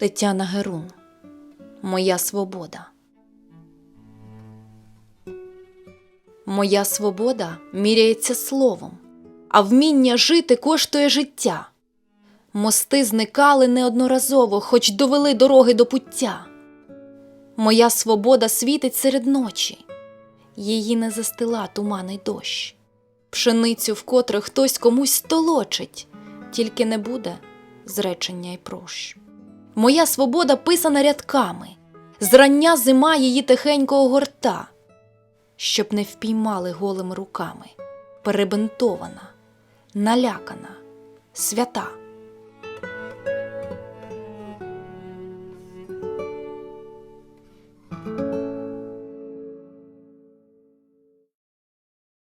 Тетяна Герун. Моя свобода. Моя свобода міряється словом, а вміння жити коштує життя. Мости зникали неодноразово, хоч довели дороги до пуття. Моя свобода світить серед ночі, її не застила туманий дощ. Пшеницю вкотре хтось комусь толочить, тільки не буде зречення й прощ. Моя свобода писана рядками, зрання зима її тихенько огорта, щоб не впіймали голими руками, перебинтована, налякана, свята.